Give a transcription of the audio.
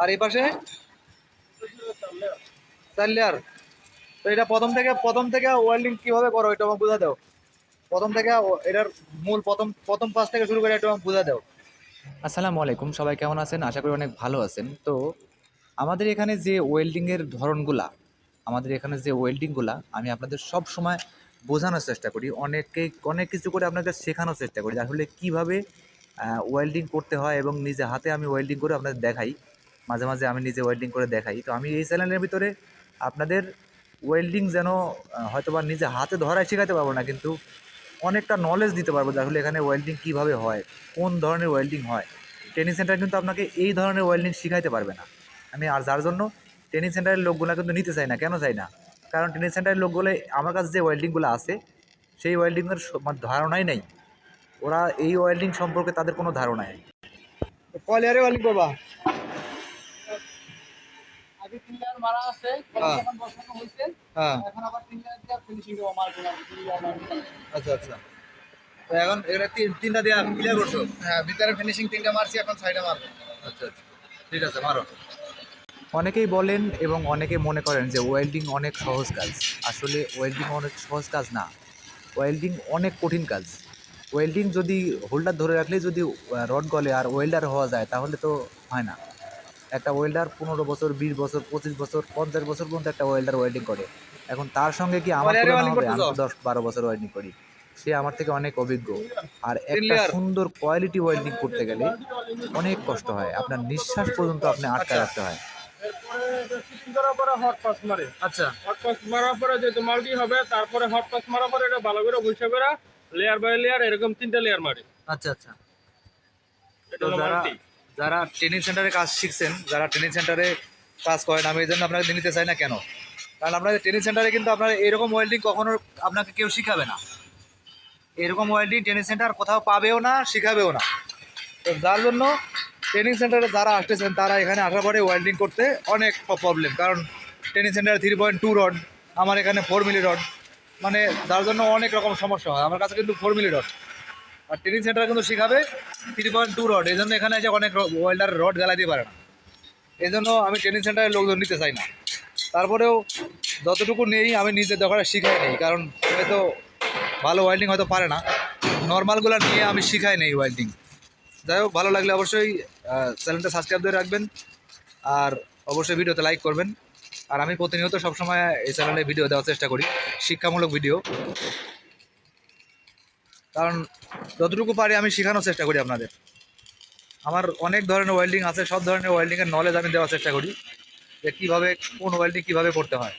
আর এই পাশে? চার লেয়ার তো এটা প্রথম থেকে প্রথম থেকে ওয়েল্ডিং কীভাবে করো এটা আমাকে বুঝা দাও। প্রথম থেকে এটার মূল প্রথম প্রথম পাশ থেকে শুরু করে একটু আমাকে বুঝা দাও। আসসালামু আলাইকুম, সবাই কেমন আছেন? আশা করি অনেক ভালো আছেন। তো আমাদের এখানে যে ওয়েল্ডিংয়ের ধরনগুলা, আমাদের এখানে যে ওয়েল্ডিংগুলা আমি আপনাদের সব সময় বোঝানোর চেষ্টা করি। অনেকে অনেক কিছু করে আপনাদের শেখানোর চেষ্টা করি আসলে কীভাবে ওয়েল্ডিং করতে হয় এবং নিজে হাতে আমি ওয়েল্ডিং করে আপনাদের দেখাই। মাঝে মাঝে আমি নিজে ওয়েল্ডিং করে দেখাই। তো আমি এই চ্যানেলের ভিতরে আপনাদের ওয়েল্ডিং যেন আহ, হয়তোবা নিজে হাতে ধরায় শেখাতে পারব না কিন্তু অনেকটা নলেজ দিতে পারব আসলে এখানে ওয়েল্ডিং কীভাবে হয় কোন ধরনের ওয়েল্ডিং হয়। ট্রেনিং সেন্টার কিন্তু আপনাকে এই ধরনের ওয়েল্ডিং শিখাইতে পারবে না। আমি আর যার জন্য ট্রেনিং সেন্টারের লোকগুলো কিন্তু নিতে চাই না কেন চাই না? কারণ ট্রেনিং সেন্টারের লোকগুলো আমার কাছে যে ওয়েল্ডিংগুলো আছে সেই ওয়েল্ডিংয়ের মানে ধারণাই নেই। ওরা এই ওয়েল্ডিং সম্পর্কে তাদের কোনো ধারণা নেই। কয় লেয়ারে ওয়েল্ডিং করবা। আগে তিন লেয়ার মারা আছে হ্যাঁ। এখন বসানো হয়েছে। হ্যাঁ। এখন আবার তিন লেয়ার দিয়ে ফিনিশিং দেবো। আচ্ছা আচ্ছা। তো এখন এখানে তিন তিনটা দিয়ে ক্লিয়ার করছ? হ্যাঁ ভিতরে ফিনিশিং তিনটা মারছি এখন সাইডে মারবো। আচ্ছা আচ্ছা। ঠিক আছে মারো। অনেকেই বলেন এবং অনেকে মনে করেন যে ওয়েল্ডিং অনেক সহজ কাজ। আসলে ওয়েল্ডিং অনেক সহজ কাজ না। ওয়েল্ডিং অনেক কঠিন কাজ। ওয়েল্ডিং যদি হোল্ডার ধরে রাখলে যদি রড গলে আর ওয়েল্ডার হওয়া যায় তাহলে তো হয় না। একটা ওয়েল্ডার পনেরো বছর বিশ বছর পঁচিশ বছর পঞ্চাশ বছর পর্যন্ত একটা ওয়েল্ডার ওয়েল্ডিং করে। এখন তার সঙ্গে কি আমার হবে? আমি দশ বারো বছর ওয়েল্ডিং করি। সে আমার থেকে অনেক অভিজ্ঞ। আর একটা সুন্দর কোয়ালিটি ওয়েল্ডিং করতে গেলে অনেক কষ্ট হয়। আপনার নিঃশ্বাস পর্যন্ত আপনি আটকে আচ্ছা। রাখতে হয়। করার পরে হট পাস মারে আচ্ছা। হট পাস মারার পরে যেহেতু মাল্টি হবে তারপরে হট পাস মারার পরে এটা ভালো করে বসে করে লেয়ার বাই লেয়ার এরকম তিনটা লেয়ার মারে আচ্ছা আচ্ছা। এটা মাল্টি যারা ট্রেনিং সেন্টারে কাজ শিখছেন, যারা ট্রেনিং সেন্টারে কাজ করেন, আমি এই জন্য আপনাকে নিতে চাই না কেন? কারণ আপনাদের ট্রেনিং সেন্টারে কিন্তু আপনার এরকম ওয়েল্ডিং কখনো আপনাকে কেউ শিখাবে না। এরকম ওয়েল্ডিং ট্রেনিং সেন্টার কোথাও পাবেও না, শিখাবেও না। তো যার জন্য ট্রেনিং সেন্টারে যারা আসতেছেন, তারা এখানে আসার পরে ওয়েল্ডিং করতে অনেক প্রবলেম কারণ ট্রেনিং সেন্টারে থ্রি পয়েন্ট টু রড আমার এখানে ফোর মিলি রড মানে যার জন্য অনেক রকম সমস্যা হয়। আমার কাছে কিন্তু ফোর মিলি রড আর ট্রেনিং সেন্টার কিন্তু শেখাবে থ্রি পয়েন্ট টু রড এই জন্য এখানে এসে অনেক ওয়েল্ডার রড গালা দিতে পারে না। এই জন্য আমি ট্রেনিং সেন্টারের লোকজন নিতে চাই না। তারপরেও যতটুকু নেই, আমি নিজের দরকারে শিখাই নেই। কারণ হয়তো ভালো ওয়েল্ডিং হয়তো পারে না। নর্মালগুলো নিয়ে আমি শিখাই নেই ওয়েল্ডিং যাই হোক, ভালো লাগলে অবশ্যই চ্যানেলটা সাবস্ক্রাইব করে রাখবেন। আর অবশ্যই ভিডিওতে লাইক করবেন। আর আমি প্রতিনিয়ত সবসময় এই চ্যানেলে ভিডিও দেওয়ার চেষ্টা করি। শিক্ষামূলক ভিডিও কারণ যতটুকু পারি আমি শেখানোর চেষ্টা করি আপনাদের। আমার অনেক ধরনের ওয়েল্ডিং আছে, সব ধরনের ওয়েল্ডিংয়ের নলেজ আমি দেওয়ার চেষ্টা করি যে কীভাবে, কোন ওয়েল্ডিং কীভাবে করতে হয়।